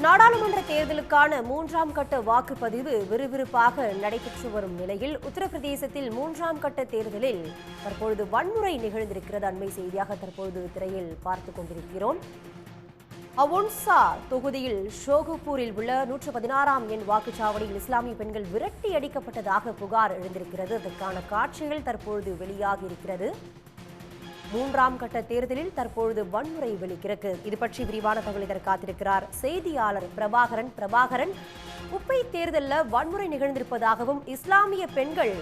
நாடாளுமன்ற தேர்தலுக்கான மூன்றாம் கட்ட வாக்குப்பதிவு விறுவிறுப்பாக நடைபெற்று வரும் நிலையில் உத்தரப்பிரதேசத்தில் மூன்றாம் கட்ட தேர்தலில் தற்பொழுது வன்முறை நிகழ்ந்திருக்கிறது. அண்மை செய்தியாக தற்பொழுது திரையில் பார்த்துக் கொண்டிருக்கிறோம். அவுன்சா தொகுதியில் ஷோகுப்பூரில் உள்ள நூற்று பதினாறாம் எண் வாக்குச்சாவடியில் இஸ்லாமிய பெண்கள் விரட்டி அடிக்கப்பட்டதாக புகார் எழுந்திருக்கிறது. அதற்கான காட்சிகள் தற்பொழுது வெளியாகி இருக்கிறது. மூன்றாம் கட்ட தேர்தலில் தற்பொழுது வன்முறை வெளிக்கிறது இது பற்றி விரிவான தகவல் இதற்கு காத்திருக்கிறார் செய்தியாளர் பிரபாகரன். பிரபாகரன் குப்பை தேர்தலில் வன்முறை நிகழ்ந்திருப்பதாகவும் இஸ்லாமிய பெண்கள்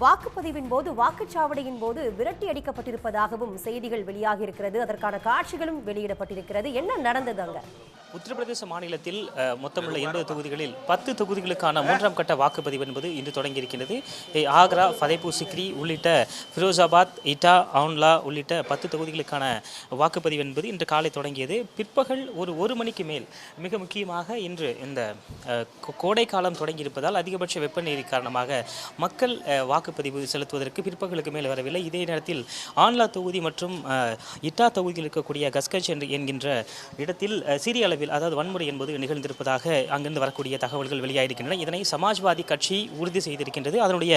வாக்குப்பதிவின் போது வாக்குச்சாவடியின் போது விரட்டி அடிக்கப்பட்டிருப்பதாகவும் செய்திகள் வெளியாகி இருக்கிறது. அதற்கான காட்சிகளும் வெளியிடப்பட்டிருக்கிறது. என்ன நடந்தது அங்க? உத்தரப்பிரதேச மாநிலத்தில் மொத்தமுள்ள எண்பது தொகுதிகளில் பத்து தொகுதிகளுக்கான மூன்றாம் கட்ட வாக்குப்பதிவு என்பது இன்று தொடங்கியிருக்கிறது ஆக்ரா ஃபதேபூர் சிக்ரி உள்ளிட்ட ஃபிரோசாபாத் இட்டா ஆன்லா உள்ளிட்ட பத்து தொகுதிகளுக்கான வாக்குப்பதிவு என்பது இன்று காலை தொடங்கியது. பிற்பகல் ஒரு ஒரு மணிக்கு மேல் மிக முக்கியமாக இன்று இந்த கோ- கோடை காலம் தொடங்கியிருப்பதால் அதிகபட்ச வெப்பநிலை காரணமாக மக்கள் வாக்குப்பதிவு செலுத்துவதற்கு பிற்பகலுக்கு மேல் வரவில்லை. இதே நேரத்தில் ஆன்லா தொகுதி மற்றும் இட்டா தொகுதியில் இருக்கக்கூடிய கஸ்கச் என்று என்கின்ற இடத்தில் சிறிய அளவில் அதாவது வன்முறை என்பது நிகழ்ந்திருப்பதாக அங்கிருந்து வரக்கூடிய தகவல்கள் வெளியாகிருக்கின்றன இதனை சமாஜ்வாதி கட்சி உறுதி செய்திருக்கின்றது. அதனுடைய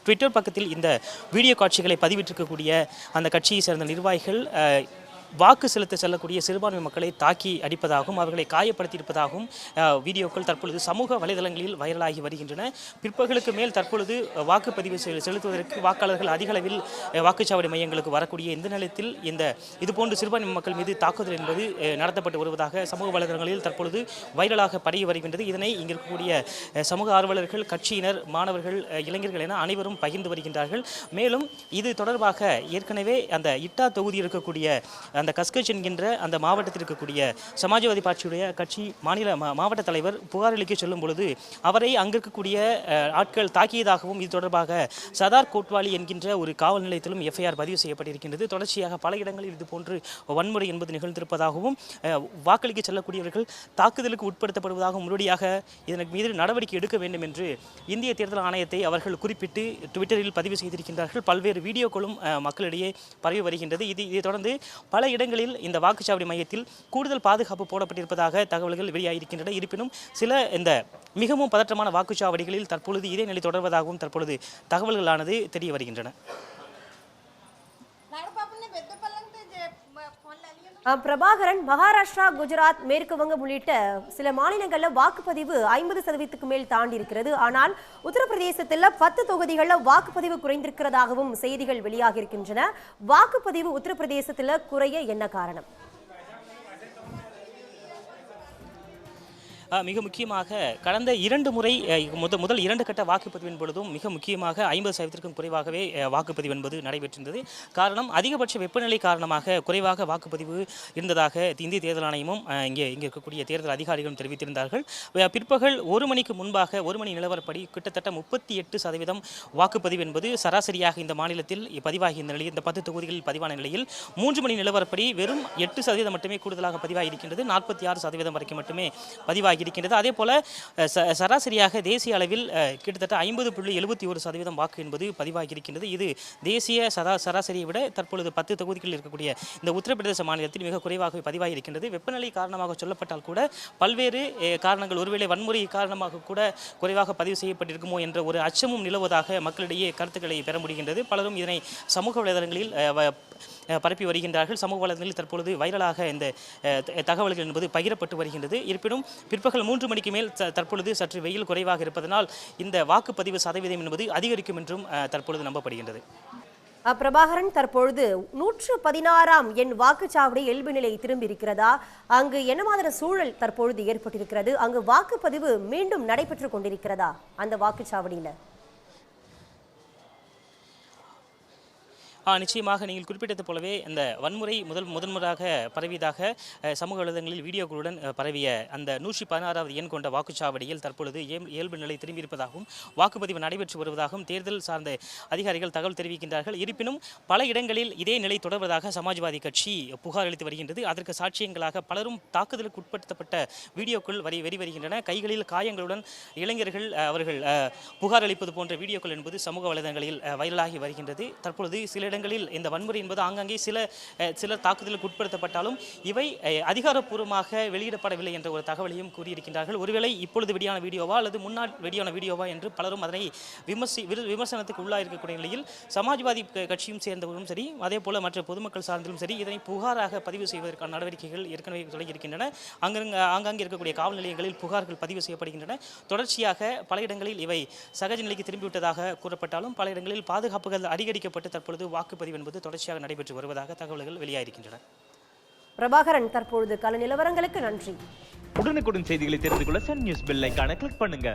ட்விட்டர் பக்கத்தில் இந்த வீடியோ காட்சிகளை பதிவிட்டிருக்கக்கூடிய அந்த கட்சியை சேர்ந்த நிர்வாகிகள் அஹ், வாக்கு செலுத்த செல்லக்கூடிய சிறுபான்மை மக்களை தாக்கி அடிப்பதாகவும் அவர்களை காயப்படுத்தியிருப்பதாகவும் வீடியோக்கள் தற்பொழுது சமூக வலைதளங்களில் வைரலாகி வருகின்றன. பிற்பகலுக்கு மேல் தற்பொழுது வாக்குப்பதிவு செலுத்துவதற்கு வாக்காளர்கள் அதிக அளவில் வாக்குச்சாவடி மையங்களுக்கு வரக்கூடிய இந்த நிலையத்தில் இந்த இதுபோன்று சிறுபான்மை மக்கள் மீது தாக்குதல் என்பது நடத்தப்பட்டு வருவதாக சமூக வலைதளங்களில் தற்பொழுது வைரலாக பரவி வருகின்றது. இதனை இங்கு இருக்கக்கூடிய சமூக ஆர்வலர்கள் கட்சியினர் மாணவர்கள் இளைஞர்கள் என அனைவரும் பகிர்ந்து வருகின்றார்கள். மேலும் இது தொடர்பாக ஏற்கனவே அந்த இட்டா தொகுதி இருக்கக்கூடிய அந்த கஸ்கச் என்கின்ற அந்த மாவட்டத்தில் இருக்கக்கூடிய சமாஜ்வாதி பார்ட்டியுடைய கட்சி மாநில மா- மாவட்ட தலைவர் புகார் அளிக்க செல்லும் பொழுது அவரை அங்கு இருக்கக்கூடிய ஆட்கள் தாக்கியதாகவும் இது தொடர்பாக சதார் கோட்வாலி என்கின்ற ஒரு காவல் நிலையத்திலும் எஃப்ஐஆர் பதிவு செய்யப்பட்டிருக்கின்றது. தொடர்ச்சியாக பல இடங்களில் இது போன்று வன்முறை என்பது நிகழ்ந்திருப்பதாகவும் வாக்களிக்க செல்லக்கூடியவர்கள் தாக்குதலுக்கு உட்படுத்தப்படுவதாகவும் முன்னோடியாக இதன் மீது நடவடிக்கை எடுக்க வேண்டும் என்று இந்திய தேர்தல் ஆணையத்தை அவர்கள் குறிப்பிட்டு ட்விட்டரில் பதிவு செய்திருக்கின்றார்கள். பல்வேறு வீடியோக்களும் மக்களிடையே பரவி வருகின்றது. இது இதை தொடர்ந்து பல இடங்களில் இந்த வாக்குச்சாவடி மையத்தில் கூடுதல் பாதுகாப்பு போடப்பட்டிருப்பதாக தகவல்கள் வெளியாகியிருக்கின்றன. இருப்பினும் சில இந்த மிகவும் பதற்றமான வாக்குச்சாவடிகளில் தற்பொழுது இதே நிலை தொடர்வதாகவும் தற்பொழுது தகவல்களானது தெரிய வருகின்றன. பிரபாகரன் மகாராஷ்டிரா குஜராத் மேற்கு வங்கம் உள்ளிட்ட சில மாநிலங்களில் வாக்குப்பதிவு ஐம்பது சதவீதத்துக்கு மேல் தாண்டி இருக்கிறது ஆனால் உத்தரப்பிரதேசத்துல பத்து தொகுதிகளில் வாக்குப்பதிவு குறைந்திருக்கிறதாகவும் செய்திகள் வெளியாகி இருக்கின்றன வாக்குப்பதிவு உத்தரப்பிரதேசத்துல குறைய என்ன காரணம்? மிக முக்கியமாக கடந்த இரண்டு முறை முதல் முத முதல் இரண்டு கட்ட வாக்குப்பதிவின் பொழுதும் மிக முக்கியமாக ஐம்பது சதவீதத்திற்கும் குறைவாகவே வாக்குப்பதிவு என்பது நடைபெற்றிருந்தது. காரணம் அதிகபட்ச வெப்பநிலை காரணமாக குறைவாக வாக்குப்பதிவு இருந்ததாக இந்திய தேர்தல் ஆணையமும் இங்கே இங்கே இருக்கக்கூடிய தேர்தல் அதிகாரிகளும் தெரிவித்திருந்தார்கள். பிற்பகல் ஒரு மணிக்கு முன்பாக ஒரு மணி நிலவரப்படி கிட்டத்தட்ட முப்பத்தி எட்டு சதவீதம் வாக்குப்பதிவு என்பது சராசரியாக இந்த மாநிலத்தில் பதிவாகி இந்த நிலையில் இந்த பத்து தொகுதிகளில் பதிவான நிலையில் மூன்று மணி நிலவரப்படி வெறும் எட்டு சதவீதம் மட்டுமே கூடுதலாக பதிவாகி இருக்கின்றது நாற்பத்தி ஆறு சதவீதம் வரைக்கும் மட்டுமே பதிவாகி இருக்கின்றது அதே போல் ச- சராசரியாக தேசிய அளவில் கிட்டத்தட்ட ஐம்பது புள்ளி எழுபத்தி ஒரு சதவீதம் வாக்கு என்பது பதிவாகி இருக்கின்றது இது தேசிய சரா சராசரியை விட தற்பொழுது பத்து தொகுதிகளில் இருக்கக்கூடிய இந்த உத்தரப்பிரதேச மாநிலத்தில் மிக குறைவாகவே பதிவாகி இருக்கின்றது வெப்பநிலை காரணமாக சொல்லப்பட்டால் கூட பல்வேறு காரணங்கள் ஒருவேளை வன்முறை காரணமாக கூட குறைவாக பதிவு செய்யப்பட்டிருக்குமோ என்ற ஒரு அச்சமும் நிலவுவதாக மக்களிடையே கருத்துக்களை பெற முடிகின்றது. பலரும் இதனை சமூக வலைதளங்களில் பரப்பி வருகின்றார்கள். சமூக வலைதளங்களில் தற்பொழுது வைரலாக இந்த தகவல்கள் என்பது பகிரப்பட்டு வருகின்றது. இருப்பினும் பிற்பகல் மூன்று மணிக்கு மேல் தற்பொழுது சற்று வெயில் குறைவாக இருப்பதனால் இந்த வாக்குப்பதிவு சதவீதம் என்பது அதிகரிக்கும் என்றும் தற்பொழுது நம்பப்படுகின்றது. அஹ், பிரபாகரன் தற்பொழுது நூற்று பதினாறாம் எண் வாக்குச்சாவடி இயல்பு நிலை திரும்பி இருக்கிறதா அங்கு என்ன மாதிரி சூழல் தற்பொழுது ஏற்பட்டிருக்கிறது? அங்கு வாக்குப்பதிவு மீண்டும் நடைபெற்று கொண்டிருக்கிறதா அந்த வாக்குச்சாவடியில? நிச்சயமாக நீங்கள் குறிப்பிட்டது போலவே இந்த வன்முறை முதல் முதன்முறையாக பரவியதாக சமூக வலைதளங்களில் வீடியோக்களுடன் பரவிய அந்த நூற்றி பதினாறாவது எண் கொண்ட வாக்குச்சாவடியில் தற்பொழுது இயல்பு நிலை திரும்பியிருப்பதாகவும் வாக்குப்பதிவு நடைபெற்று வருவதாகவும் தேர்தல் சார்ந்த அதிகாரிகள் தகவல் தெரிவிக்கின்றார்கள். இருப்பினும் பல இடங்களில் இதே நிலை தொடர்வதாக சமாஜ்வாதி கட்சி புகார் அளித்து வருகின்றது. அதற்கு சாட்சியங்களாக பலரும் தாக்குதலுக்கு உட்படுத்தப்பட்ட வீடியோக்கள் வரி வெறி வருகின்றன. கைகளில் காயங்களுடன் இளைஞர்கள் அவர்கள் புகார் அளிப்பது போன்ற வீடியோக்கள் என்பது சமூக வலைதளங்களில் வைரலாகி வருகின்றது. தற்பொழுது சில இடங்களில் இந்த வன்முறை என்பது ஆங்காங்கே சில சிலர் தாக்குதலுக்கு உட்படுத்தப்பட்டாலும் இவை அதிகாரப்பூர்வமாக வெளியிடப்படவில்லை என்ற ஒரு தகவலையும் கூறியிருக்கின்றார்கள். ஒருவேளை இப்பொழுது வெளியான வீடியோவா அல்லது முன்னாள் வெளியான வீடியோவா என்று பலரும் அதனை விமர்சி விமர்சனத்துக்கு உள்ளாக இருக்கக்கூடிய நிலையில் சமாஜ்வாதி க- கட்சியும் சேர்ந்தவரும் சரி அதே போல மற்ற பொதுமக்கள் சார்ந்திலும் சரி இதனை புகாராக பதிவு செய்வதற்கான நடவடிக்கைகள் ஏற்கனவே தொடங்கியிருக்கின்றன. அங்கங்க ஆங்காங்கே இருக்கக்கூடிய காவல் நிலையங்களில் புகார்கள் பதிவு செய்யப்படுகின்றன. தொடர்ச்சியாக பல இடங்களில் இவை சகஜ நிலைக்கு திரும்பிவிட்டதாக கூறப்பட்டாலும் பல இடங்களில் பாதுகாப்புகள் அதிகரிக்கப்பட்டு தற்பொழுது வாக்குப்பதிவு என்பது தொடர்ச்சியாக நடைபெற்று வருவதாக தகவல்கள் வெளியாகியிருக்கின்றன பிரபாகரன் தற்பொழுது கள நிலவரங்களுக்கு நன்றி. உடனுக்குடன் செய்திகளை தெரிந்து கொள்ள சன் நியூஸ் பெல் ஐகானை கிளிக் பண்ணுங்க.